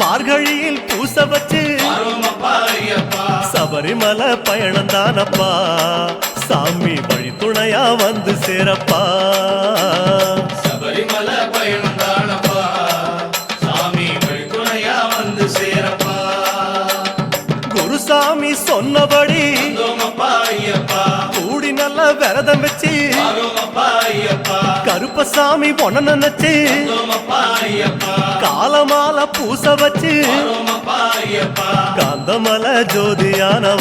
மார்கழியில் பூச வச்சு சபரிமலை பயணம் தானப்பா. சாமி வழி துணையா வந்து சேரப்பா. சபரிமலை பயணம் தானப்பா. சாமி வழித்துணையா வந்து சேரப்பா. குருசாமி சொன்னபடி கூடி நல்ல விரதம் வச்சு கருப்பசாமி பொண்ண நினைச்சு ஐயப்பா காலமால பூச வச்சு ஐயப்பா காந்தமல ஜோதியானவ